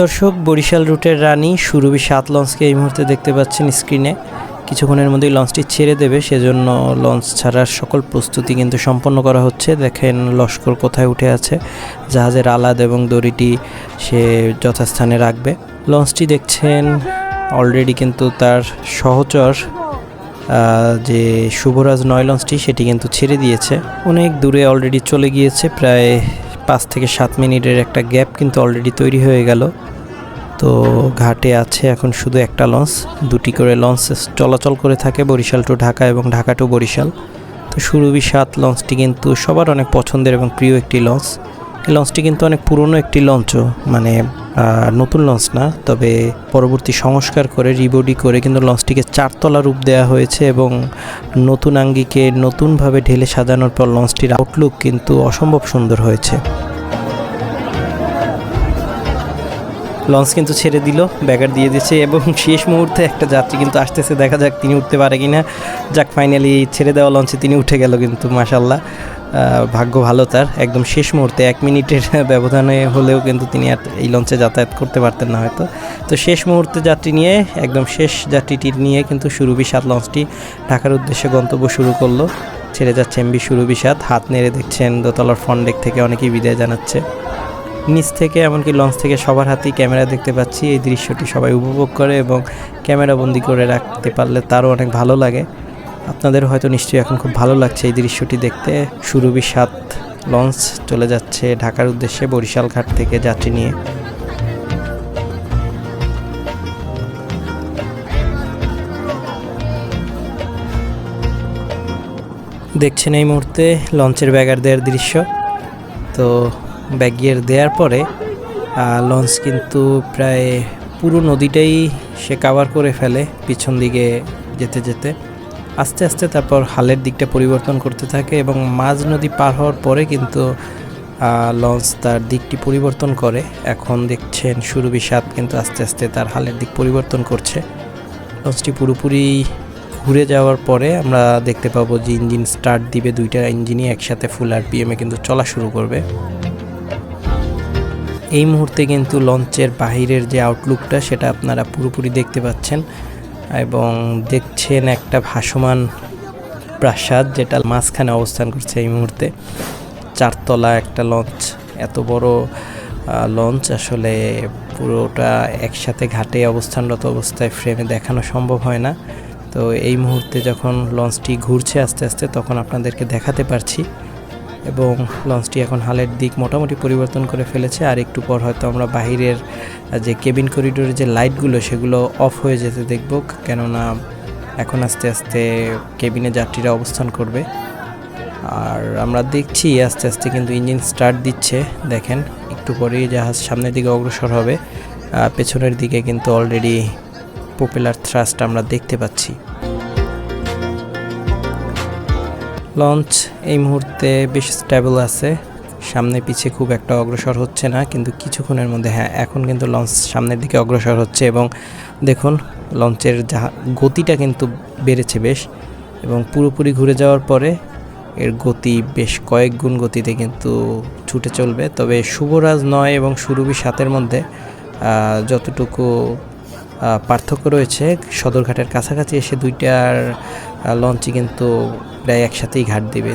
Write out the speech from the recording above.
দর্শক, বরিশাল রুটের রানী সুরভি সাত লঞ্চকে এই মুহূর্তে দেখতে পাচ্ছেন স্ক্রিনে। কিছুক্ষণের মধ্যেই লঞ্চটি ছেড়ে দেবে, সেজন্য লঞ্চ ছাড়ার সকল প্রস্তুতি কিন্তু সম্পন্ন করা হচ্ছে। দেখেন লস্কর কোথায় উঠে আছে, জাহাজের আলাদ এবং দড়িটি সে যথাস্থানে রাখবে। লঞ্চটি দেখছেন অলরেডি কিন্তু তার সহচর যে শুভরাজ নয় লঞ্চটি, সেটি কিন্তু ছেড়ে দিয়েছে। অনেক দূরে অলরেডি চলে গিয়েছে, প্রায় পাঁচ থেকে সাত মিনিটের একটা গ্যাপ কিন্তু অলরেডি তৈরি হয়ে গেল। তো ঘাটে আছে এখন শুধু একটা লঞ্চ, দুটি করে লঞ্চ চলাচল করে থাকে বরিশাল টু ঢাকা এবং ঢাকা টু বরিশাল। তো সুরভি সাত লঞ্চটি কিন্তু সবার অনেক পছন্দের এবং প্রিয় একটি লঞ্চ। এই লঞ্চটি কিন্তু অনেক পুরনো একটি লঞ্চও মানে নতুন লঞ্চ না, তবে পরবর্তী সংস্কার করে রিবডি করে কিন্তু লঞ্চটিকে চারতলা রূপ দেওয়া হয়েছে এবং নতুন আঙ্গিকে নতুনভাবে ঢেলে সাজানোর পর লঞ্চটির আউটলুক কিন্তু অসম্ভব সুন্দর হয়েছে। লঞ্চ কিন্তু ছেড়ে দিল ব্যাগার দিয়ে দিয়েছে এবং শেষ মুহূর্তে একটা যাত্রী কিন্তু আসতেছে, দেখা যাক তিনি উঠতে পারে কিনা। যাক ফাইনালি ছেড়ে দেওয়া লঞ্চে তিনি উঠে গেল কিন্তু মাসাল্লাহ ভাগ্য ভালো তার। একদম শেষ মুহূর্তে এক মিনিটের ব্যবধানে হলেও কিন্তু তিনি আর এই লঞ্চে যাতায়াত করতে পারতেন না হয়তো। তো শেষ মুহূর্তে যাত্রী নিয়ে, একদম শেষ যাত্রীটি নিয়ে কিন্তু সুরভি সাত লঞ্চটি ঢাকার উদ্দেশ্যে গন্তব্য শুরু করল। ছেড়ে যাচ্ছে এমবি সুরভি সাত। হাত নেড়ে দেখছেন দোতলার ফ্রন্ট ডেক থেকে অনেকেই বিদায় জানাচ্ছে। নিচ থেকে, এমনকি লঞ্চ থেকে সবার হাতেই ক্যামেরা দেখতে পাচ্ছি। এই দৃশ্যটি সবাই উপভোগ করে এবং ক্যামেরা বন্দি করে রাখতে পারলে তারও অনেক ভালো লাগে। আপনাদের হয়তো নিশ্চয়ই এখন খুব ভালো লাগছে এই দৃশ্যটি দেখতে। সুরভি সাত লঞ্চ চলে যাচ্ছে ঢাকার উদ্দেশ্যে বরিশাল ঘাট থেকে যাত্রী নিয়ে। দেখছেন এই মুহূর্তে লঞ্চের ব্যাগার দেওয়ার দৃশ্য। তো ব্যাগিয়ার দেওয়ার পরে লঞ্চ কিন্তু প্রায় পুরো নদীটাই সে কাভার করে ফেলে পিছন দিকে যেতে যেতে। আস্তে আস্তে তারপর হালের দিকটা পরিবর্তন করতে থাকে এবং মাঝ নদী পার হওয়ার পরে কিন্তু লঞ্চ তার দিকটি পরিবর্তন করে। এখন দেখছেন সুরভি সাত কিন্তু আস্তে আস্তে তার হালের দিক পরিবর্তন করছে। লঞ্চটি পুরোপুরি ঘুরে যাওয়ার পরে আমরা দেখতে পাবো যে ইঞ্জিন স্টার্ট দিবে দুইটা ইঞ্জিনই একসাথে ফুল আরপিএমে কিন্তু চলা শুরু করবে। এই মুহূর্তে কিন্তু লঞ্চের বাহিরের যে আউটলুকটা সেটা আপনারা পুরোপুরি দেখতে পাচ্ছেন। এবং দেখছেন একটা ভাসমান প্রাসাদ যেটা মাঝখানে অবস্থান করছে এই মুহূর্তে। চারতলা একটা লঞ্চ, এত বড় লঞ্চ আসলে পুরোটা একসাথে ঘাটে অবস্থানরত অবস্থায় ফ্রেমে দেখানো সম্ভব হয় না। তো এই মুহূর্তে যখন লঞ্চটি ঘুরছে আস্তে আস্তে, তখন আপনাদেরকে দেখাতে পারছি। এবং লঞ্চটি এখন হালের দিক মোটামুটি পরিবর্তন করে ফেলেছে। আর একটু পর হয়তো আমরা বাহিরের যে কেবিন করিডোরের যে লাইটগুলো, সেগুলো অফ হয়ে যেতে দেখব। কেননা এখন আস্তে আস্তে কেবিনে যাত্রীরা অবস্থান করবে। আর আমরা দেখছি আস্তে আস্তে কিন্তু ইঞ্জিন স্টার্ট দিচ্ছে। দেখেন, একটু পরেই জাহাজ সামনের দিকে অগ্রসর হবে। পেছনের দিকে কিন্তু অলরেডি পপুলার থ্রাস্ট আমরা দেখতে পাচ্ছি। লঞ্চ এই মুহূর্তে বেশ স্টেবল আছে। সামনে পিছে খুব একটা অগ্রসর হচ্ছে না, কিন্তু কিছুক্ষণের মধ্যে হ্যাঁ এখন কিন্তু লঞ্চ সামনের দিকে অগ্রসর হচ্ছে এবং দেখুন, লঞ্চের যাহা গতিটা কিন্তু বেড়েছে বেশ এবং পুরোপুরি ঘুরে যাওয়ার পরে এর গতি বেশ কয়েক গুণ গতিতে কিন্তু ছুটে চলবে। তবে শুভরাজ নয় এবং সুরভি সাতের মধ্যে যতটুকু পার্থক্য রয়েছে। সদরঘাটের কাছাকাছি এসে দুইটার লঞ্চই কিন্তু প্রায় একসাথেই ঘাট দিবে।